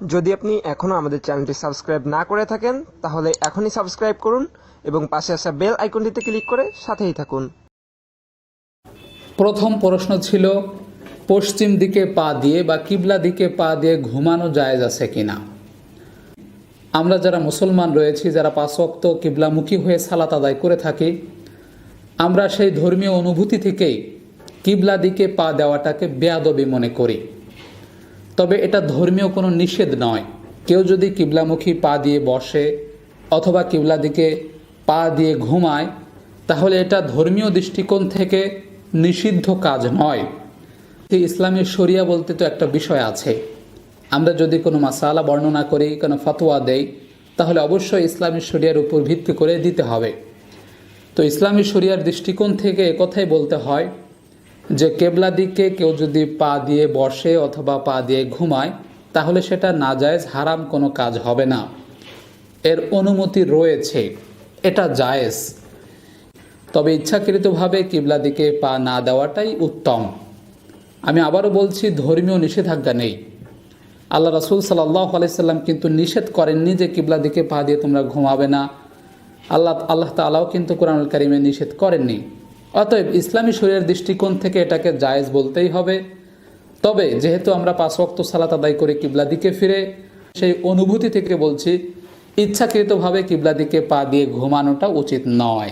যদি আপনি এখনও আমাদের চ্যানেলটি সাবস্ক্রাইব না করে থাকেন, তাহলে এখনই সাবস্ক্রাইব করুন এবং পাশে আসা বেল আইকনটিতে ক্লিক করে সাথেই থাকুন। প্রথম প্রশ্ন ছিল, পশ্চিম দিকে পা দিয়ে বা কিবলা দিকে পা দিয়ে ঘুমানো জায়েজ আছে কিনা? আমরা যারা মুসলমান রয়েছি, যারা পাঁচক্ত কিবলামুখী হয়ে সালাত আদায় করে থাকি, আমরা সেই ধর্মীয় অনুভূতি থেকেই কিবলা দিকে পা দেওয়াটাকে বেয়াদবি মনে করি। তবে এটা ধর্মীয় কোনো নিষেধ নয়। কেউ যদি কিবলামুখী পা দিয়ে বসে অথবা কিবলা দিকে পা দিয়ে ঘুমায়, তাহলে এটা ধর্মীয় দৃষ্টিকোণ থেকে নিষিদ্ধ কাজ নয়। এই ইসলামের শরিয়া বলতে তো একটা বিষয় আছে। আমরা যদি কোনো মাসালা বর্ণনা করি, কোনো ফতোয়া দেই, তাহলে অবশ্যই ইসলামী শরিয়ার উপর ভিত্তি করে দিতে হবে। তো ইসলামী শরিয়ার দৃষ্টিকোণ থেকে কথাই বলতে হয় যে কেবলা দিকে কেউ যদি পা দিয়ে বসে অথবা পা দিয়ে ঘুমায়, তাহলে সেটা নাজায়েজ, হারাম কোনো কাজ হবে না। এর অনুমতি রয়েছে, এটা জায়েজ। তবে ইচ্ছাকৃতভাবে কিবলা দিকে পা না দেওয়াটাই উত্তম। আমি আবারও বলছি, ধর্মীয় নিষেধাজ্ঞা নেই। আল্লাহ রাসুল সাল্লাহ আলাইসাল্লাম কিন্তু নিষেধ করেননি যে কিবলা দিকে পা দিয়ে তোমরা ঘুমাবে না। আল্লাহ আল্লাহ তালাও কিন্তু কোরআনুল কারিমে নিষেধ করেননি। অতএব ইসলামী শরীরের দৃষ্টিকোণ থেকে এটাকে জায়েজ বলতেই হবে। তবে যেহেতু আমরা পাঁচ ওয়াক্ত সালাত আদায় করে কিবলা দিকে ফিরে, সেই অনুভূতি থেকে বলছি, ইচ্ছাকৃতভাবে কিবলা দিকে পা দিয়ে ঘুমানোটা উচিত নয়।